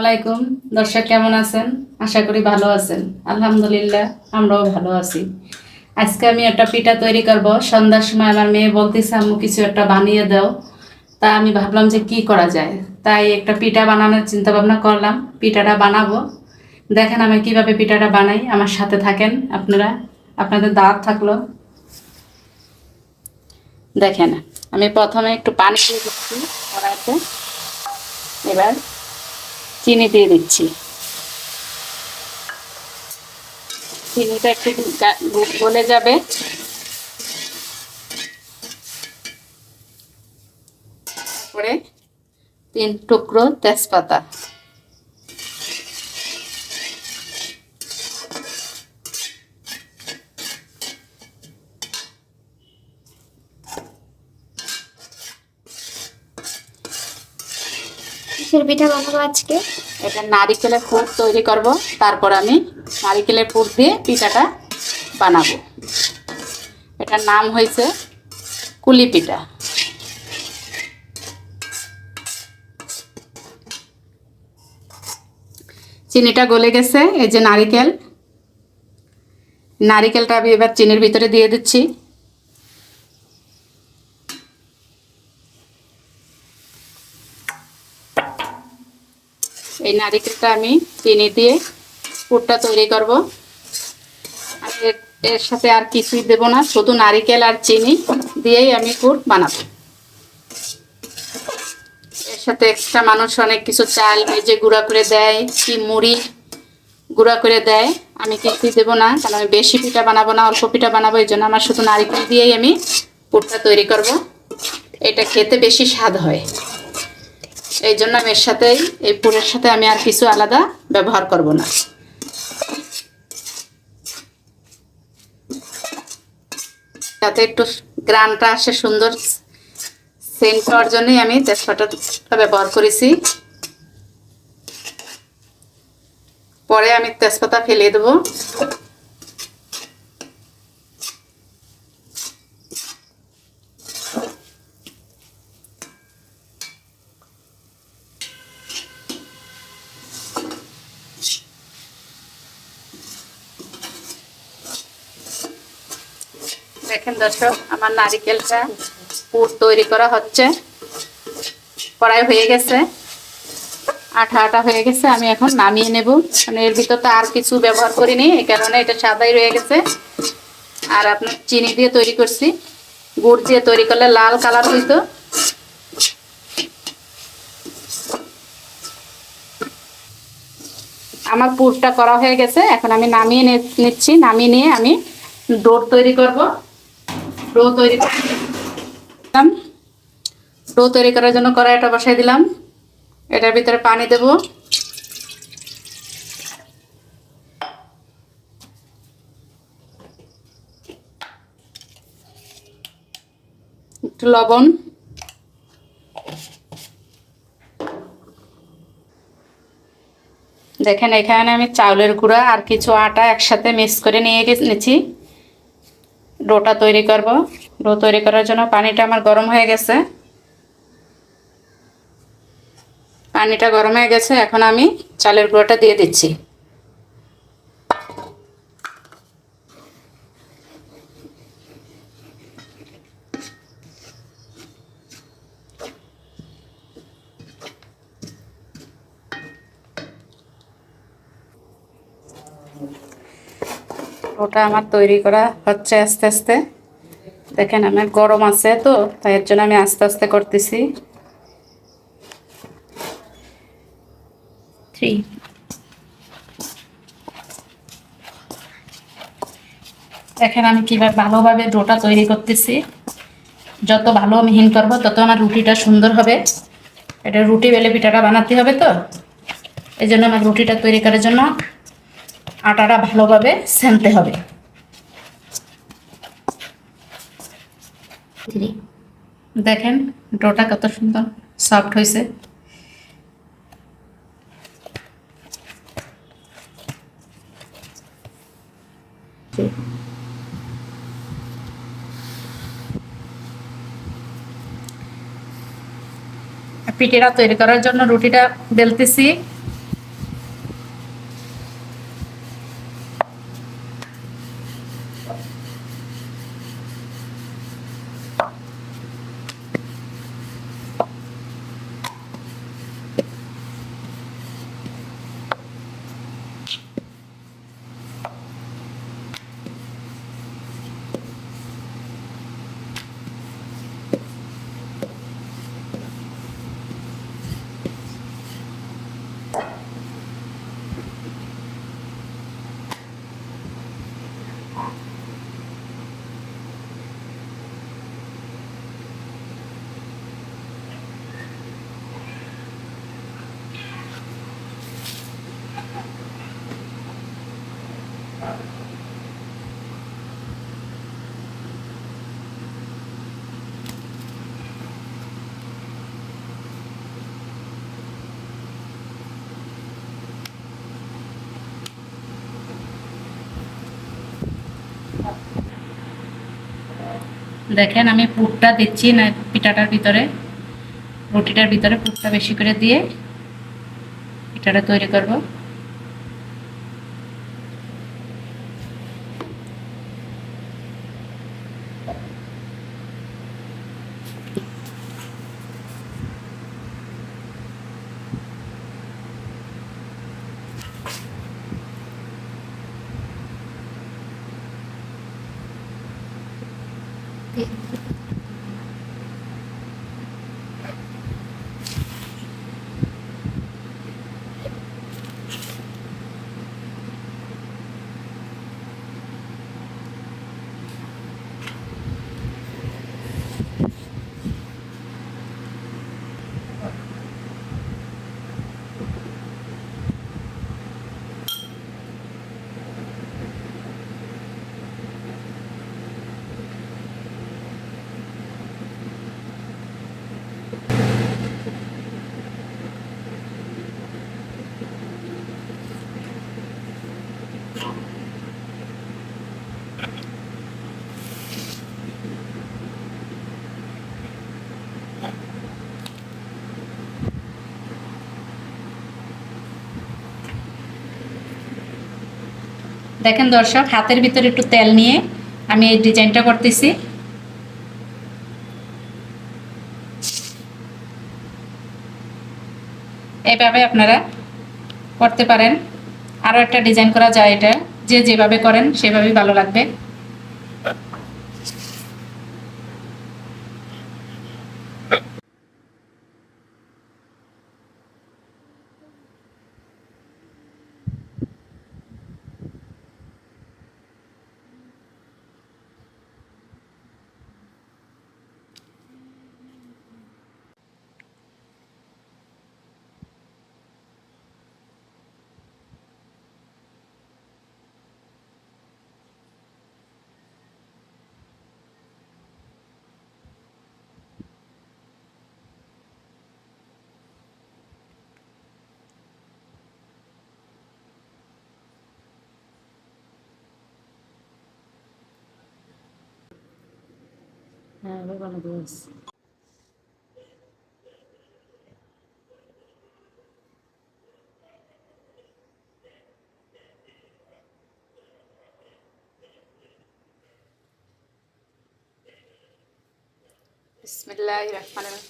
আলাইকুম। দর্শক, কেমন আছেন? আশা করি ভালো আছেন। আলহামদুলিল্লাহ, আমরাও ভালো আছি। আজকে আমি একটা পিঠা তৈরি করব। সন্ধ্যার সময় আমার মেয়ে বলতেছে, আম্মু, কিছু একটা বানিয়ে দাও। তা আমি ভাবলাম যে কি করা যায়। তাই একটা পিঠা বানানোর চিন্তা ভাবনা করলাম। পিঠাটা বানাবো। দেখেন আমি কীভাবে পিঠাটা বানাই। আমার সাথে থাকেন আপনারা। আপনাদের দাঁত থাকল। দেখেন, আমি প্রথমে একটু পানি দিয়ে দিচ্ছি কড়াইতে। এবার চিনি দিয়ে দিচ্ছি। চিনিটা একটু গলে যাবে। তারপরে তিন টুকরো তেজপাতা। কিসের পিঠা বানাবো আজকে। এটা নারিকেলের পুর তৈরি করব। তারপর আমি নারিকেলের পুর দিয়ে পিঠাটা বানাবো। এটার নাম হয়েছে কুলি পিঠা। চিনিটা গলে গেছে, এই যে নারিকেল। নারিকেলটা আমি এবার চিনির ভিতরে দিয়ে দিচ্ছি। এই নারিকেলটা আমি চিনি দিয়ে পুরটা তৈরি করব। আর এর- সাথে আর কিছুই দেব না, শুধু নারিকেল আর চিনি দিয়েই আমি পুর বানাবো। এর সাথে এক্সট্রা মানুষ অনেক কিছু চাল ভেজে গুঁড়া করে দেয় কি মুড়ি গুঁড়া করে দেয়, আমি কিছুই দেবো না, কারণ আমি বেশি পিঠা বানাবো না, অল্প পিঠা বানাবো, এই জন্য আমার শুধু নারিকেল দিয়েই আমি পুরটা তৈরি করব। এটা খেতে বেশি স্বাদ হয়। এই জন্য আমি এর সাথেই, এই পুরের সাথে আমি আর কিছু আলাদা ব্যবহার করব না। যাতে একটু গ্রানটা আসে সুন্দর সেন্ট হওয়ার জন্যই আমি তেজপাতাটা ব্যবহার করেছি। পরে আমি তেজপাতা ফেলে দেবো। দেখেন দর্শক, আমার নারিকেলটা পুর তৈরি করা হচ্ছে। কড়াই হয়ে গেছে। আঠা আঠা হয়ে গেছে, আমি এখন নামিয়ে নেব। মানে এর ভিতর তো আর কিছু ব্যবহার করিনি, এই কারণে এটা সাদাই রয়ে গেছে। আর আপনার চিনি দিয়ে তৈরি করছি। গুড় দিয়ে তৈরি করলে লাল কালার হইতো। আমার পুরটা করা হয়ে গেছে, এখন আমি নামিয়ে নিচ্ছি। নামিয়ে নিয়ে আমি ডোর তৈরি করব। ডো তৈরি ডো তৈরি করার জন্য কড়াইটা বসাই দিলাম। এটার ভিতরে পানি দেব। একটু লবণ। দেখেন, এখানে আমি চাউলের গুঁড়া আর কিছু আটা একসাথে মিক্স করে নিয়ে গে- নিয়েছি ডোটা তৈরি করব। ডো তৈরি করার জন্য পানিটা আমার গরম হয়ে গেছে। পানিটা গরম হয়ে গেছে, এখন আমি চালের গুঁড়োটা দিয়ে দিচ্ছি। ওটা আমার তৈরি করা হচ্ছে আস্তে আস্তে। দেখেন আমার গরম আছে তো তাই এর জন্য আমি আস্তে আস্তে করতেছি। থ্রি দেখেন আমি কীভাবে ভালোভাবে ডোটা তৈরি করতেছি। যত ভালো মিহিন করব তত আমার রুটিটা সুন্দর হবে। এটা রুটি বেলে পিঠাটা বানাতে হবে তো। এই জন্য আমার রুটিটা তৈরি করার জন্য আটাটা ভালোভাবে সেনতে হবে। দেখেন ডোটা কত সুন্দর সফট হয়েছে। পিঠেটা তৈরি করার জন্য রুটিটা বেলতেছি। দেখেন, আমি পুরটা দিচ্ছি, না, পিঠাটার ভিতরে, রুটিটার ভিতরে পুরটা বেশি করে দিয়ে পিঠাটা তৈরি করব। দেখেন দর্শক, হাতের ভিতরে একটু তেল নিয়ে আমি এই ডিজাইনটা করতেছি। এইভাবে আপনারা করতে পারেন। আরও একটা ডিজাইন করা যায় এটা। যে যেভাবে করেন, সেভাবেই ভালো লাগবে। হ্যাঁ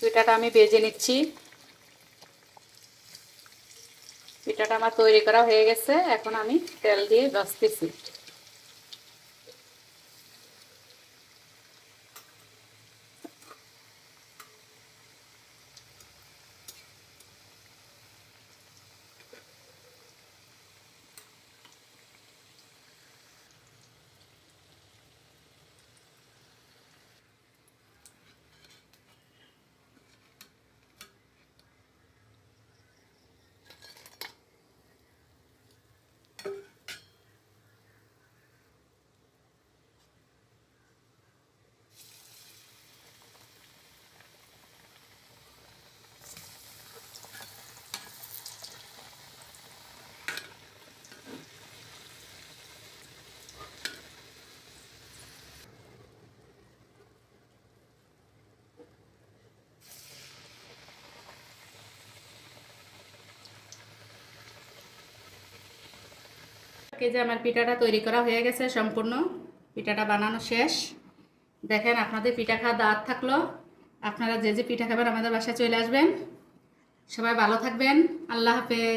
পিঠাটা আমি বেজে নিচ্ছি। পিঠাটা আমার তৈরি করা হয়ে গেছে। এখন আমি তেল দিয়ে বাছতেছি এই যে আমার পিঠাটা তৈরি করা হয়ে গেছে, সম্পূর্ণ পিঠাটা বানানো শেষ। দেখেন, আপনাদের পিঠা খাওয়া দাঁত থাকল। আপনারা যে যে পিঠা খাবেন আমাদের বাসায় চলে আসবেন। সবাই ভালো থাকবেন। আল্লাহ হাফেজ।